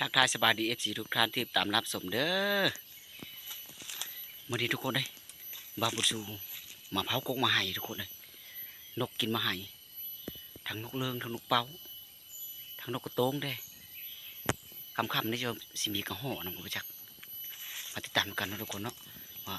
ทักทายสบายดีเอฟซีทุกท่านที่ตามรับสมเด้อมื่อนี้ทุกคนเลยบาบุสูมาเผากกมาให้ทุกคนเลยนกกินมาให้ทั้งนกเลิงทั้งนกเป้าทั้งนกกระโต้งได้คำคำๆนี่จะสิมีกระห่อนะผมจักมาติดตามกันนะทุกคนเนาะว่า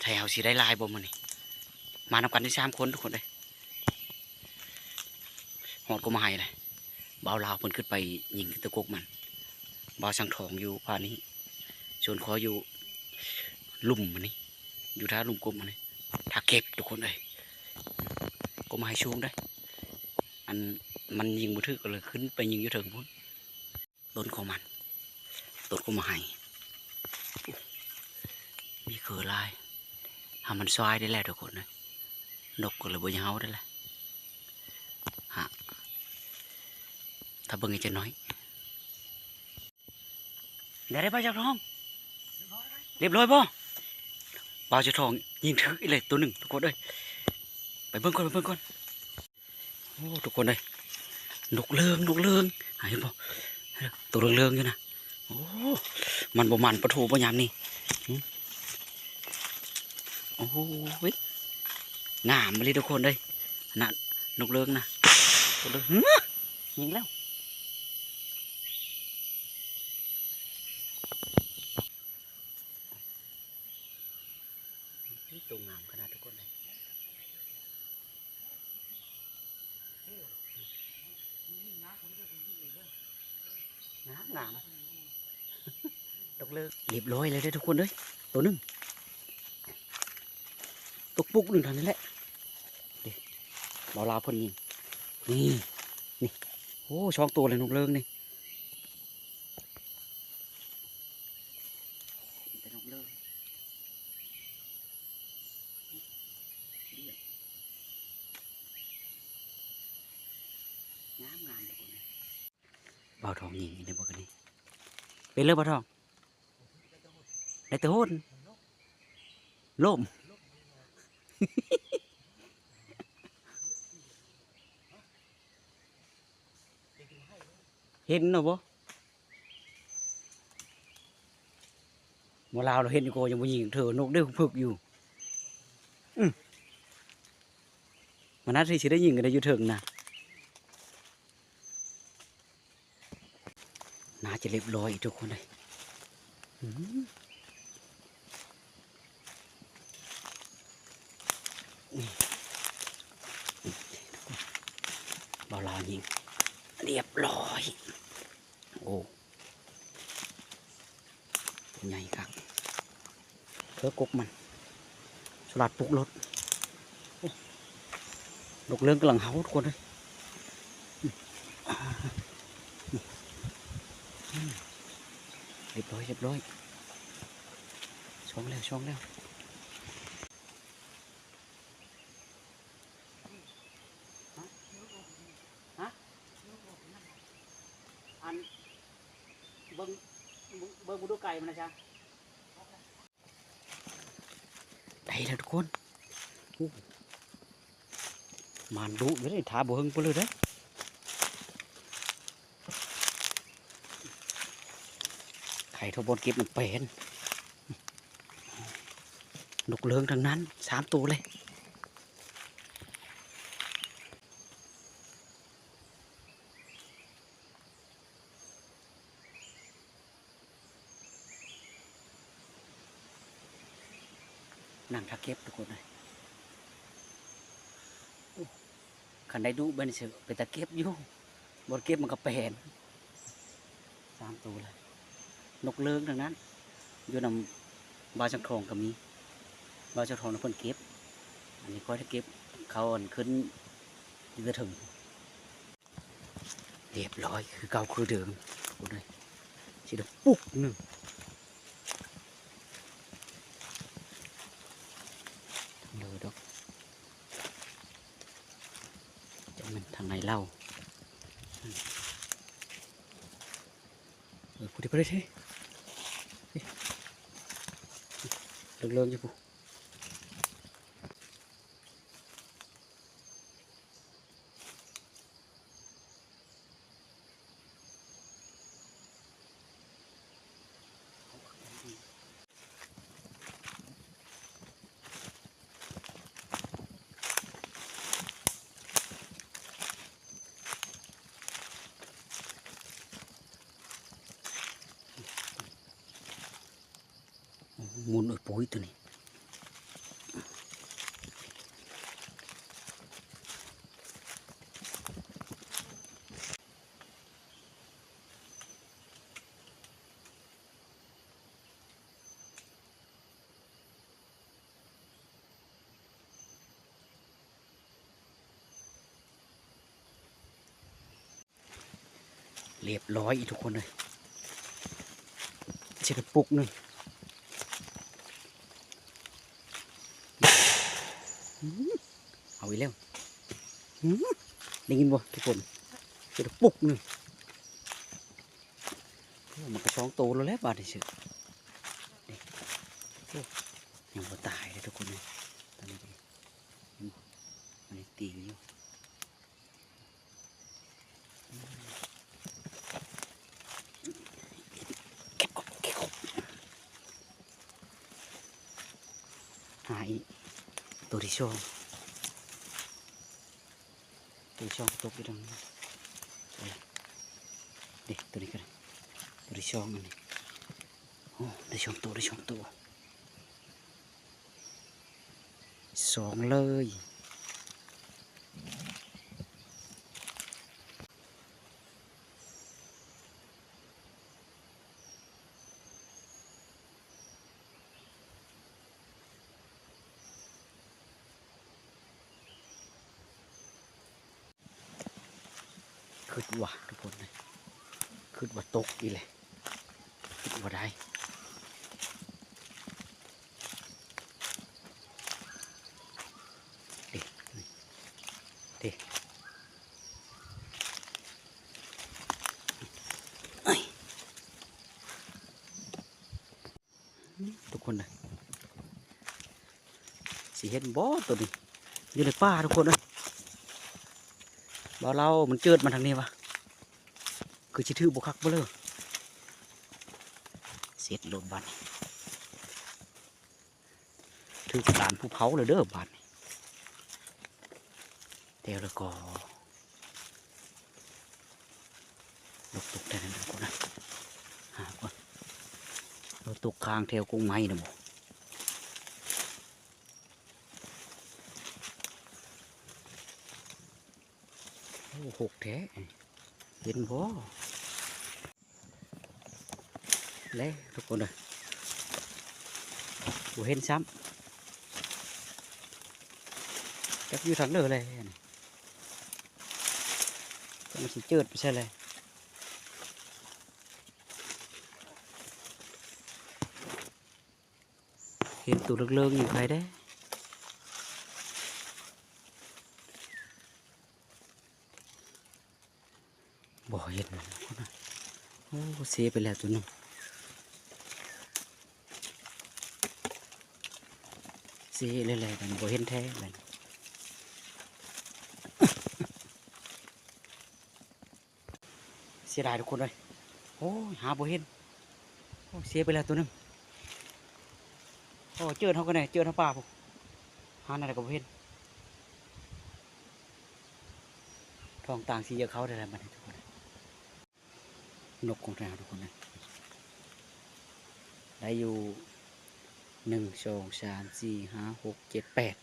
ไทยเฮาสิได้ลายบ่มันนี่มานำกันที่สามคนทุกคนเลยหอดก็มาให้เลยเบาลาวเพิ่นขึ้นไปยิงตะกกมัน บาสังทองอยู่ป่านี้ชวนขออยู่ลุ่มมันนี่อยู่ท่าลุ่มกลมมันนี่ท่าเก็บทุกคนเลยก็มาให้ชูงได้ อันมันยิงมือถือก็เลยขึ้นไปยิงอยู่ถึงพุ่นต้นของมันต้นก็มาให้มีเขือลายทำมันซอยได้แล้วทุกคนเลยนกก็เลยบ่ยาได้และฮะถ้าเบิ่งอีกจะน้อย เดี๋ยวได้ปลาจากทอง เรียบร้อยป่ะปลาจากทองยิงถืออีกเลยตัวหนึ่งทุกคนเลยไปเบิ่งก่อนไปเบิ่งก่อนโอ้ทุกคนเลยนกเลืองนกเลืองหายป่ะตัวเลืองเลืองอยู่นะโอ้มันบ่มันปลาทูปลายามนี่โอ้โหยงามเลยทุกคนเลยน่ะนกเลืองนะตัวเลืองยิงแล้ว นี่ตัวงามขนาดทุกคนเลยงามงาม ตก เรียบร้อยเลยได้ทุกคนเลยตัวหนึงตกปุกหนึ่งเท่านั้นแหละเดี๋ยวเบาลาพ่นยิงนี่นี่โอ้ช่องตัวเลยนกเลิงนี่นกเลิงเลยเบาทองยิงในบกันนี้เป็นเรื่องเบาทอง ได้แต่หุ่นล่มเห็นเนาะบ่มอลาวเราเห็นอยู่โกยังบ่ยิงเถอนกได้ฝึกอยู่อืมมันน่าที่สิได้ยิงกันได้อยู่เถิงนะน่าจะเรียบร้อยทุกคนเลยอืมนี่ บอลายิง เรียบร้อย โอ้ใหญ่ครับเธอกกมัน สลัดปลุกรถโอ้ดกเรื่องกำลังเฮาทุกคนเลยเรียบร้อยเรียบร้อยช่องแล้วช่องแล้ว อันเบิ้งเบิ้งบุดูไก่มันนะจ๊ะได้แล้วทุกคนมันดุเลยท้าบ่เฮงไปเลยเด้ไข่ทบนเก็บมันเป็นนกเลืองทั้งนั้นสามตัวเลย นั่งทักเก็บทุกคนเลยโอ้คั นได้ดูเป็นเสือไปตะเก็บอยู่บนเก็บมันก็เป็นสามตัวเลยนกเลิงทั้งนั้นอยู่นำบาจังทองก็มีบาจังทองนะเพิ่นเก็บ อันนี้ก็ถ้าเก็บเขาอันขึ้นยืนถึงเรียบร้อยคือเก่าคือเดิมโอ้ยสิดปุ๊กหนึ่งเลยดอก จะมันทางไหนเล่าอืมเออพูดดีไปเลยเท่ lực lượng cho phụ ห มุนโอ้ปุ๋ยตัวนี้เรียบร้อยอีกทุกคนเลยเช็ดปุกหนึ่ง อืมเอาอีกแล้วอืมได้ยินบ่ทุกคนเกิดปุกหนึ่งโอ้มันกระช้องโตแล้วแหละบาดนี้เชื่อนี่โอ้ยังบ่ตายเลยทุกคนเลยตอนนี้ดิเห็นบ่มันยังตีอยู่อืมเก็บก่อนเก็บก่อนหายตัวที่สอง ตัวช่องตกอยู่ตรงนี้เด็กตัวนี้ก็ได้ตัวช่องอันนี้โอ้ได้สองตัวได้สองตัวสองเลยขึ้นว่าทุกคนเลย ขึ้นว่าตกอีเลยขึ้นว่าได้เด็กเด็กเอ้ยทุกคนเลยสีเห็นบ่ตัวนี้อยู่ในป่าทุกคนเลยบ่เรา มันเจิดมาทางนี้วะ คือชิถือบุคักบ่เลยเสร็จลมบัดนถือการภูเขาเลยเด้อบัดนี้เดี๋ยวแล้วก็ลกตกได้นั่นก่อนนะหาก่อนเราตกคางแถวกรงไม้นะบ่โอ้หกแท้ เห็นบ่เละทุกคนเลยบ่เห็นซ้ำจักอยู่ทางเด้อเลยนี่จังมันสิเจิดไปใช่เลยเห็นตัวเลิกๆอยู่ใครได้ เห็นมันโอ้เสียไปแล้วตัวหนึงเสียเลยแหละมันบ่เห็นแท้มันเสียดายทุกคนเลยโอ้หาบ่เห็นโอ้เสียไปแล้วตัวหนึงโอ้เจอเท่ากันเลยเจอเท่าป่าพวกหาอะไรก็บ่เห็นทองต่างสีเยอะเขาได้แล้วมัน นกของเราทุกคนนะได้อยู่หนึ่งสองสามสี่ห้าหกเจ็ดแปด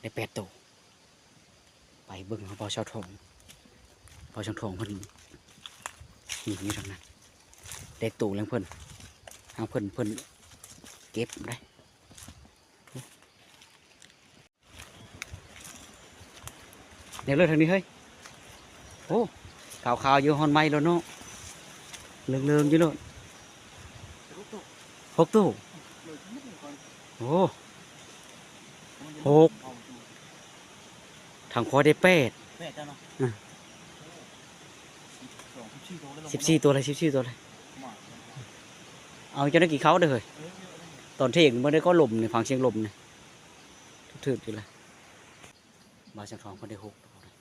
ได้แปดตัวไปเบิ่งเขาพอชาวทองพอชาวทองเพิ่นนี่อยู่ทางนั้นได้ตัวแล้วเพิ่นทางเพิ่นเพิ่นเก็บได้เดี๋ยวเลยทางนี้เฮ้ยโอ้ขาวๆอยู่ฮอนไม้แล้วเนาะ เลืองเลืองๆยู่โลดหกตู้โอ้หกทางขวาได้แปดสิบสี่ตัวแล้วลงสิบสี่ตัวเลยสิบสี่ตัวเลยเอาเจ้าหน้ากี่เขาเด้อเฮ้ยเออเยอะเลยตอนเที่ยงเมื่อได้ก็ลมในฟังเสียงลมเนี่ยถืดอยู่เลยบาจังทองคนได้หกเลย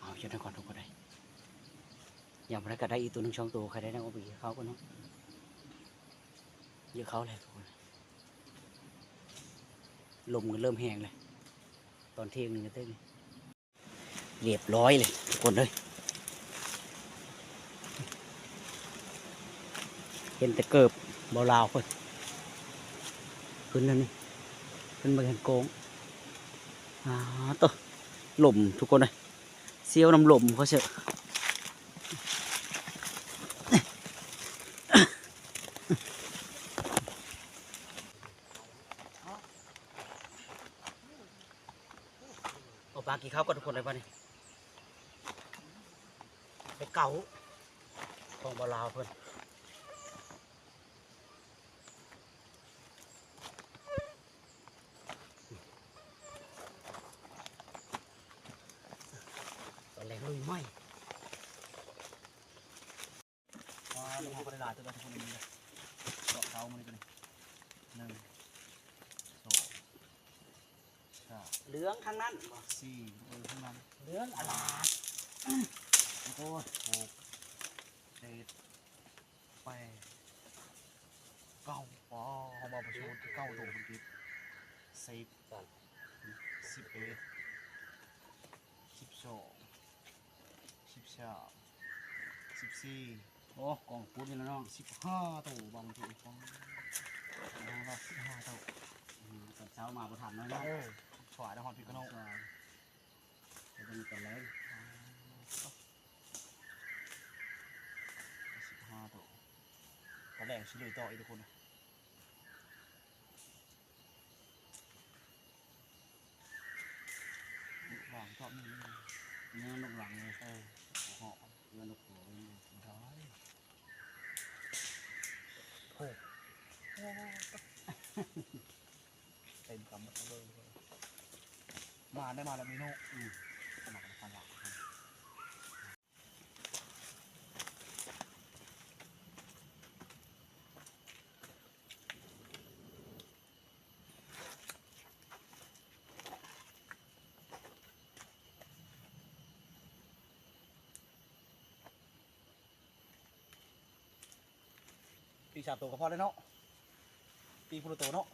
เอาเจ้าหน้าก่อนทุกคนได้ อย่างไรก็ได้อีตัวหนึ่งช่องตัวใครได้นั่งเอาไปเขาก็เนาะเยอะเขาเลยทุกคนลมก็เริ่มแห้งเลย ตอนเที่ยงหนึ่งก็เต้นเรียบร้อยเลยทุกคนเลยเห็นแต่เกิบเบาลาวเพิ่นขึ้นแล้วนี่ขึ้นมาเห็นโกงอ่าตัวหล่มทุกคนเลยเสี้ยวน้ำหล่มเขาเชอาปลากี่ข้าก็ทุกคนเลยป่ะนี่ไปเก่าของบาลาวเพื่อน ตอนแรกลุยไหมอ๋อลูกเขาได้หลายตัวทุกคนเลยเกาะเท้ามันเลยหนึ่งสองสาม เหลืองทั้งนั้นสี่เออข้างนั้นเหลืองอลาดโอ้ยหกเจ็ดแปดเก้าอ๋อเขามาประชุมเก้าตัวคุณกิ๊บสิบสิบเอ็ดสิบสองสิบสามสิบสี่โอ้กองพูนี่แล้วเนาะสิบห้าตัวบางตัวฟังนะครับสิบห้าตัวตอนเช้ามาประทันน้อยนะ โอ้ถวายนครพิกโนใช่จะเป็นตอนแรกสิบห้าตัวตอนแรกชิเลยต่ออีกทุกคนนะวางชอบนี่เนื้อนกหลังเลยเออเหาะเนื้อนกหัวนี่ได้เต็มกำมัดเลย มาได้มาแล้วมีโน่อืมขนาดกันฟันหลังครับปีสามตัวก็พอแล้วเนาะปีพุทธโตเนาะ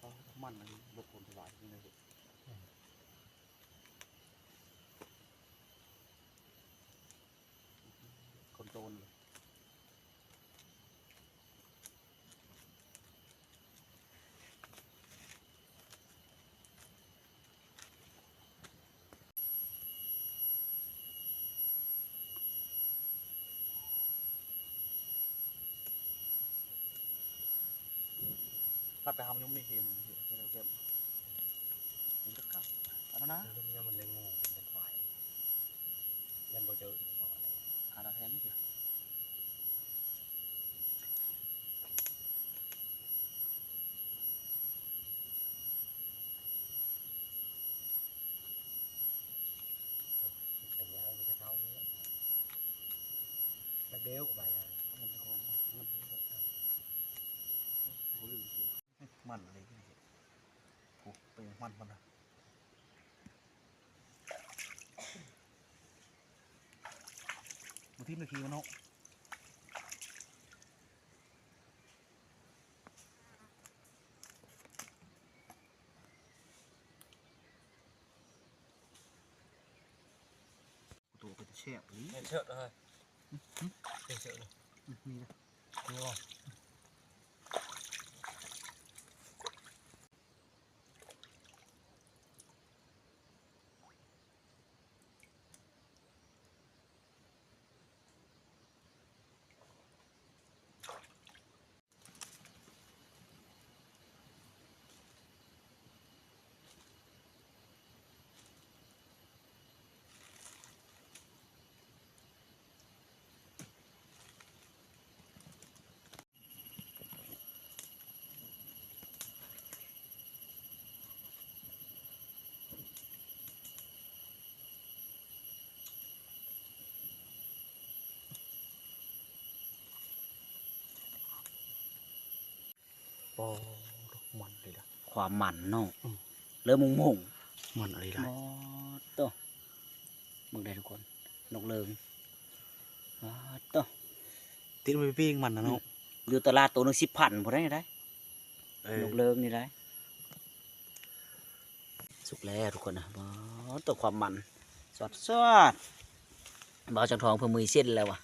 เอา มันอันนี้ลบคนถวายนี่เลยคนโตนเลยตัดไปทำยุ่มนี่เกมนี่เกม เกมมันก็เข้าอันนั้นนะรุ่นนี้มันเลยงูเป็นควาย มันมันนะมาที่เมื่อกี้มันเนาะตัวเป็นแช่บนี้เชิดเลยเชิดเลยนี่นะนี่ว่า ปอมันเลยนะความมันเนาะอืมเริ่มมงมงมันอะไรๆล่ะบอตัวมึงได้ทุกคน นกเลิงบอตัวติดไปปิ้งมันนะเนาะอยู่ตลาดตัวหนึงสิบพันพอได้ได้เออนกเลิงนี่ได้สุกแล้วทุกคนนะบอตัวความมันสอดสอดบอจังทองเพิ่มมือเส้นแล้ววะ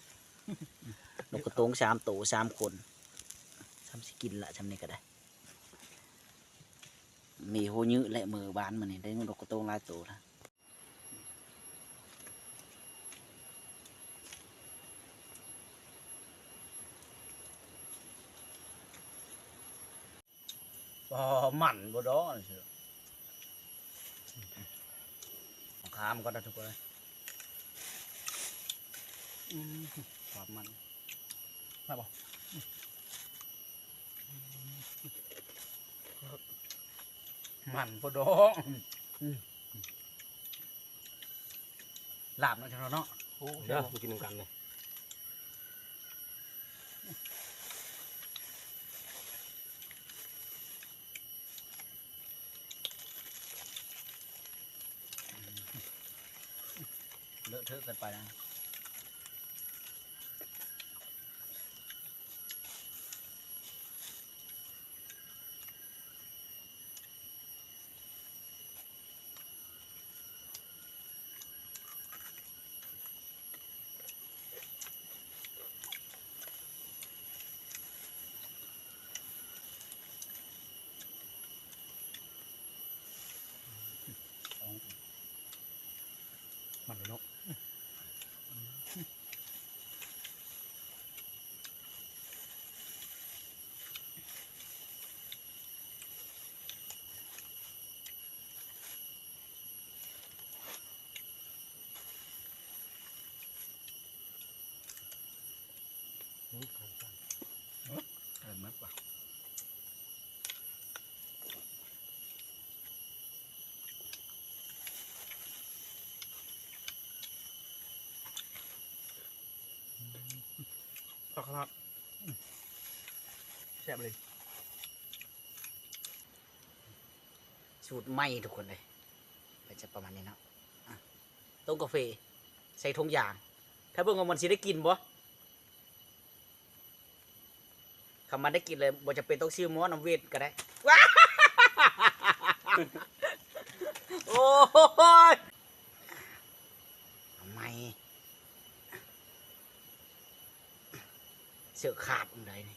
นกกระโตงสามโตสามคนทำสิ กินละทำนี่ก็ได้ มีโหยื้อและมือบานมันนี่ได้นกกระโตงหลายโตละบ่มันบ่ดอกเสือเอาขามก็ได้ทุกคนเลยอืมความมันมาบอก มันพอดองลาบเนาะจังเนาะโอ้เดี๋ยวมากินนำกันเลย เลอะเทอะเกันไปนะมันเลยเนาะ เออมากกว่า ผักครับแซ่บเลย สูตรไหมทุกคนเลยก็จะประมาณนี้เนาะอะต้มกาแฟใส่ทงยาง ถ้าเบิ่งว่ามันสิได้กินบ่คำมันได้กินเลยบ่จะเป็นต้องชื่อหม้อน้ำเวทก็ได้ว้าโอ้ยทำไมเสือขาดตรงไหนนี่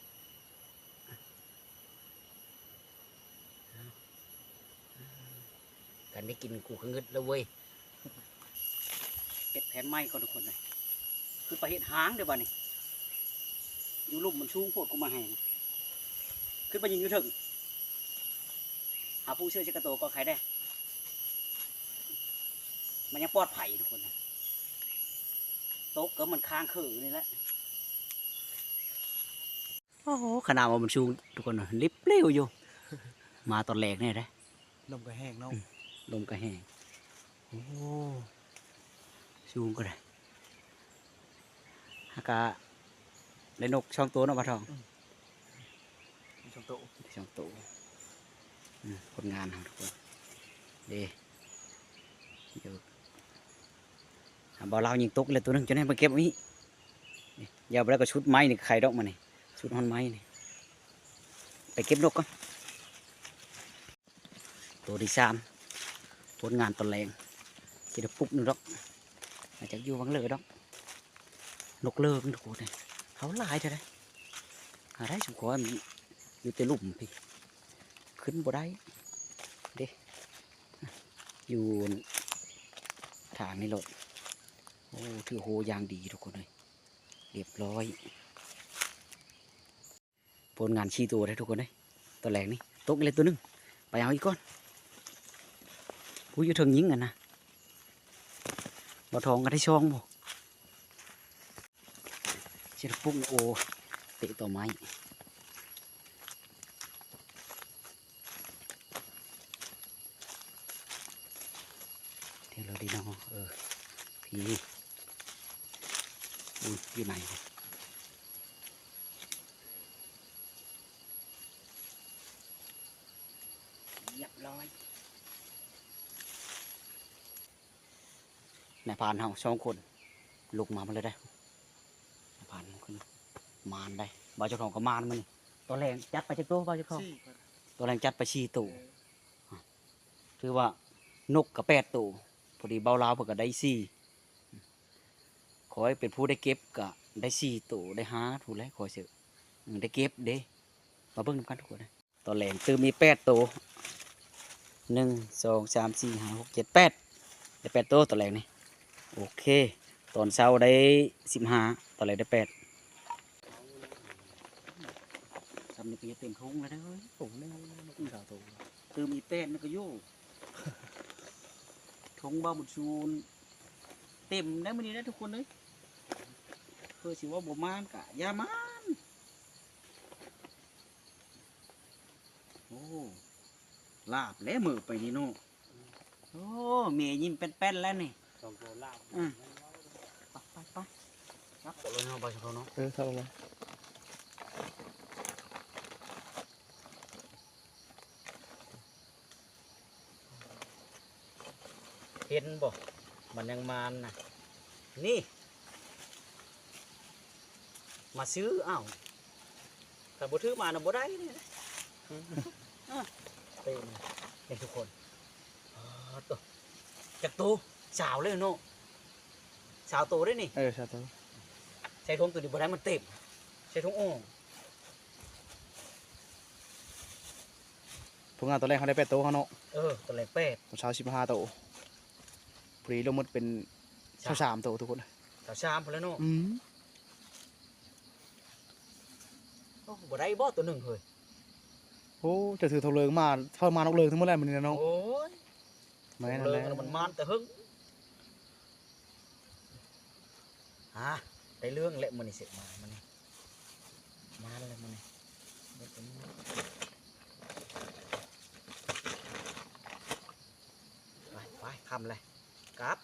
กันได้กินกูก็งึดแล้วเว้ยเห็ดแผ่นไม้ก่อนทุกคนเลยคือไปเห็ดหางเดี๋ยวบ้านี่อยู่ลุ่มมันชูงโพวดกูมาให้ขึ้นไปยิงอยู่ถึงหาผู้เชื่อชิกระโตก็ใครได้ มันยังปลอดภัยทุกคนนะโต๊ะก็มันค้างคือนี่แหละ โอ้โหขนาดว่ามันชูงทุกคนนะลิบเปลี้ยวอยู่ มาตอนแรกเนี่ยได้นมก็แห้งเนาะลมก็แห้งโอ้สูงก็ได้ฮากาได้นกช่องตัวเนาะปลาทองมีชมโตะช่องตัวอืมผลงานของทุกคนเดีเดี๋ยวอะบ่าวเรายิงตกเลยตัวหนึงจะได้มาเก็บไว้นี่นี่อย่าไปแล้วก็ชุดไม้นี่ไข่ดอกมานี่ ชุดฮอนไม้นี่ไปเก็บนกก่อนตัวที่สามผลงานตอนแรงจะได้ปุ๊บนึงดอกมาจากอยู่วังเลยดอกนกเลิกทุกคนเลยเขาลายเท่าไรหาได้สมควรมีอยู่แต่ลุมพี่ขึ้นบ่ได้เด้อยู่ทางนี้รถโอ้ถือโหยางดีทุกคนเลยเรียบร้อย ผลงานชี้ตัวได้ทุกคนเลยตอนแรงนี่ตกเลยตัวหนึงไปเอาอีกก้อนผู้อยู่เทิงยิงกันนะบ่ทองก็ได้ช่องบ่เชิดปุ๊กโอเตะต่อไม้เดี๋ยวเราดีเนาะเออพี่อุ้ยอยู่ไหนเนี่ยเรียบร้อย นาย พรานเฮาสองคนลุกมามันเลยได้นายพานคนมานได้บ่าวเจ้าของก็มานมันตัวแรงจัดไปจากโตบ่าวเจ้าของซี่ตัวแรงจัดไปชีตู่ถือว่านกกับแปดตู่พอดีเบาลาวเพิ่นก็ได้สี่ขอให้เป็นผู้ได้เก็บกะได้สี่ตัวได้ห้าถูกแล้วขอเสือได้เก็บเด้มาเบิ่งนกันทุกคนนะตอนแหลงตือมีแปดตัวหนึ่งสองสามสี่ห้าหกเจ็ดแปดได้แปดตัวตอนแหลงนี่ โอเค ตอนเช้าได้สิบห้าตอนแหลงได้แปดสำนึกจะเต็มทุ่งแล้วเด้อเฮ้ยโอ้โหนี่นกนี่าวตัวตือมีแปดนี่ก็โย่ทงบ้าบุญชูนเต็มได้มื้อนี้นะทุกคนเลยเพื่อสิว่าบ่มานกะยามานโอ้ลาบแล้วมือไปนี่เนาะโอ้เมียยิ้มเป็นๆแล้วนี่ อืมไปไปไปครับตกลเอาไปเขาเนาะเออเข้ามาเห็นบ่ มันยังมานน่ะนี่ มาซื้ออ้าวแต่บ่ถือมาน่ะบ่ได้นี่นะอะเป็นเห็นทุกคนอ๋อตัวจากตัว สาวเลยเนาะสาวตัวได้นี่เออชาตัวใช้ทงตัวนี้บ่ได้มันเต็มใช้ทงอ่องผลงานตัวแรกเขาได้แปดตัวเขาเนาะเออตัวแรกแปดตอนเช้าสิบห้าตัวพอดีลงหมดเป็นเช้าสามตัวทุกคนสาวชามพอแล้วเนาะอืมโอ้บ่ได้บ่ตัวหนึ่งเฮ้ยโอ้จะถือทงเลิงมาเข้ามานกเลิงทั้งหมดแล้วมันนี่นะเนาะโอ้ยแม่นั่นเลแหยละมันมานแต่หึง ฮะได้เรื่องและมันนี่เสร็จมามันนี่มาแล้วมันนี่ไปไปทำเลยกราบ